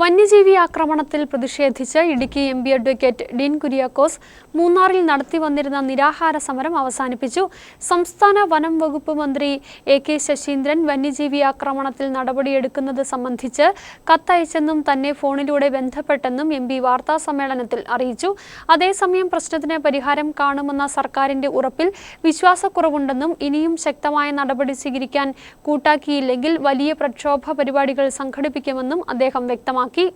വന്യജീവി ആക്രമണത്തിൽ പ്രതിഷേധിച്ച് Idukki M P advocate Dean Kuriakose മൂന്നാറിൽ നടത്തി വന്നിരുന്ന നിരാഹാര സമരം അവസാനിപ്പിച്ചു. സംസ്ഥാന വനം വകുപ്പ് മന്ത്രി എ കെ ശശീന്ദ്രൻ വന്യജീവി ആക്രമണത്തിൽ നടപടിയെടുക്കുന്നത് സംബന്ധിച്ച് കത്തയച്ചെന്നും തന്നെ ഫോണിലൂടെ ബന്ധപ്പെട്ടെന്നും എം പി വാർത്താസമ്മേളനത്തിൽ അറിയിച്ചു. അതേസമയം പ്രശ്നത്തിന് പരിഹാരം കാണുമെന്ന സർക്കാരിന്റെ ഉറപ്പിൽ വിശ്വാസക്കുറവുണ്ടെന്നും ഇനിയും ശക്തമായ നടപടി സ്വീകരിക്കാൻ കൂട്ടാക്കിയില്ലെങ്കിൽ വലിയ പ്രക്ഷോഭ പരിപാടികൾ സംഘടിപ്പിക്കുമെന്നും അദ്ദേഹം വ്യക്തമാക്കി. cái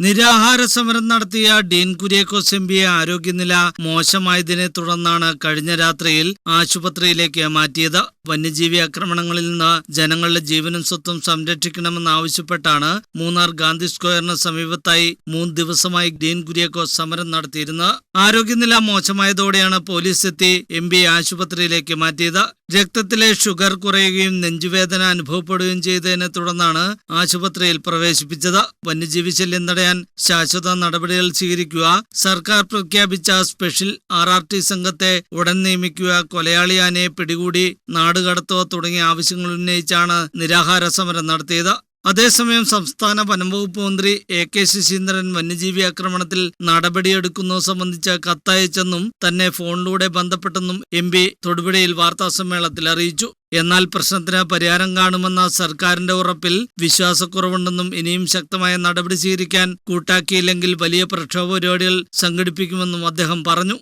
നിരാഹാര സമരം നടത്തിയ ഡീൻ കുര്യാക്കോസ് എം പിയെ ആരോഗ്യനില മോശമായതിനെ തുടർന്നാണ് കഴിഞ്ഞ രാത്രിയിൽ ആശുപത്രിയിലേക്ക് മാറ്റിയത്. വന്യജീവി ആക്രമണങ്ങളിൽ നിന്ന് ജനങ്ങളുടെ ജീവനും സ്വത്തും സംരക്ഷിക്കണമെന്നാവശ്യപ്പെട്ടാണ് മൂന്നാർ ഗാന്ധി സ്ക്വയറിന് സമീപത്തായി മൂന്ന് ദിവസമായി ഡീൻ കുര്യാക്കോസ് സമരം നടത്തിയിരുന്നത്. ആരോഗ്യനില മോശമായതോടെയാണ് പോലീസ് എത്തി എം പി ആശുപത്രിയിലേക്ക് മാറ്റിയത്. രക്തത്തിലെ ഷുഗർ കുറയുകയും നെഞ്ചുവേദന അനുഭവപ്പെടുകയും ചെയ്തതിനെ തുടർന്നാണ് ആശുപത്രിയിൽ പ്രവേശിപ്പിച്ചത്. വന്യജീവി ശല്യം തടയാൻ ശാശ്വത നടപടികൾ സ്വീകരിക്കുക. സർക്കാർ പ്രഖ്യാപിച്ച സ്പെഷ്യൽ ആർ ആർ ടി സംഘത്തെ ഉടൻ നിയമിക്കുക. കൊലയാളി ആനയെ പിടികൂടി നാടുകടത്തുക തുടങ്ങിയ ആവശ്യങ്ങൾ ഉന്നയിച്ചാണ് നിരാഹാര സമരം നടത്തിയത്. അതേസമയം സംസ്ഥാന വനംവകുപ്പ് മന്ത്രി എ കെ ശശീന്ദ്രൻ വന്യജീവി ആക്രമണത്തിൽ നടപടിയെടുക്കുന്നത് സംബന്ധിച്ച കത്തയച്ചെന്നും തന്നെ ഫോണിലൂടെ ബന്ധപ്പെട്ടെന്നും എം പി തൊടുപുഴയിൽ വാർത്താസമ്മേളനത്തിൽ അറിയിച്ചു. എന്നാൽ പ്രശ്നത്തിന് പരിഹാരം കാണുമെന്ന സർക്കാരിന്റെ ഉറപ്പിൽ വിശ്വാസക്കുറവുണ്ടെന്നും ഇനിയും ശക്തമായ നടപടി സ്വീകരിക്കാൻ കൂട്ടാക്കിയില്ലെങ്കിൽ വലിയ പ്രക്ഷോഭ പരിപാടികൾ സംഘടിപ്പിക്കുമെന്നും അദ്ദേഹം പറഞ്ഞു.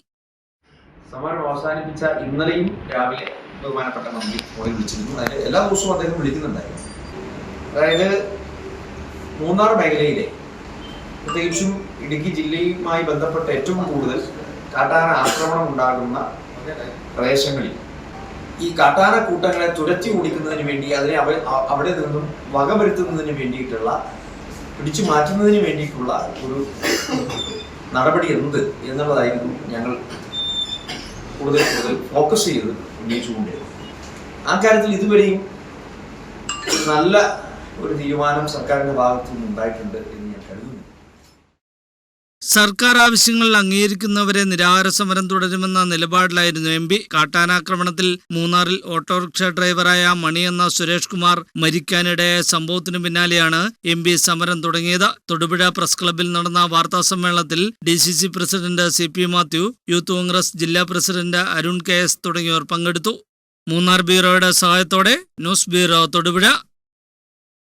സമരം അവസാനിപ്പിച്ച ഇന്നലെയും രാവിലെ ബഹുമാനപ്പെട്ട മന്ത്രി ഫോണിൽ വിളിച്ചിരുന്നു. അതായത് എല്ലാ ദിവസവും അദ്ദേഹം വിളിക്കുന്നുണ്ടായിരുന്നു. അതായത് മൂന്നാർ മേഖലയിലെ പ്രത്യേകിച്ചും ഇടുക്കി ജില്ലയുമായി ബന്ധപ്പെട്ട ഏറ്റവും കൂടുതൽ കാട്ടാന ആക്രമണം ഉണ്ടാകുന്ന പ്രദേശങ്ങളിൽ ഈ കാട്ടാന കൂട്ടങ്ങളെ തുരത്തി ഓടിക്കുന്നതിന് വേണ്ടി അതിനെ അവ അവിടെ നിന്നും വകവരുത്തുന്നതിന് വേണ്ടിയിട്ടുള്ള പിടിച്ചു മാറ്റുന്നതിന് വേണ്ടിയിട്ടുള്ള ഒരു നടപടി എന്ത് എന്നുള്ളതായിരുന്നു ഞങ്ങൾ കൂടുതൽ കൂടുതൽ ഫോക്കസ് ചെയ്ത് ഉന്നയിച്ചുകൊണ്ടിരുന്നത്. ആ കാര്യത്തിൽ ഇതുവരെയും നല്ല ഒരു തീരുമാനം സർക്കാരിന്റെ ഭാഗത്തു നിന്ന് ഉണ്ടായിട്ടുണ്ട് എന്ന് സർക്കാർ ആവശ്യങ്ങൾ അംഗീകരിക്കുന്നവരെ നിരാഹാര സമരം തുടരുമെന്ന നിലപാടിലായിരുന്നു എം പി. കാട്ടാനാക്രമണത്തിൽ മൂന്നാറിൽ ഓട്ടോറിക്ഷ ഡ്രൈവറായ മണി എന്ന സുരേഷ് കുമാർ മരിക്കാനിടയായ സംഭവത്തിനു പിന്നാലെയാണ് എം പി സമരം തുടങ്ങിയത്. തൊടുപുഴ പ്രസ് ക്ലബ്ബിൽ നടന്ന വാർത്താ സമ്മേളനത്തിൽ D C C president C P Mathew youth Congress ജില്ലാ പ്രസിഡന്റ് അരുൺ കെ എസ് തുടങ്ങിയവർ പങ്കെടുത്തു. മൂന്നാർ ബ്യൂറോയുടെ സഹായത്തോടെ ന്യൂസ് ബ്യൂറോ തൊടുപുഴ.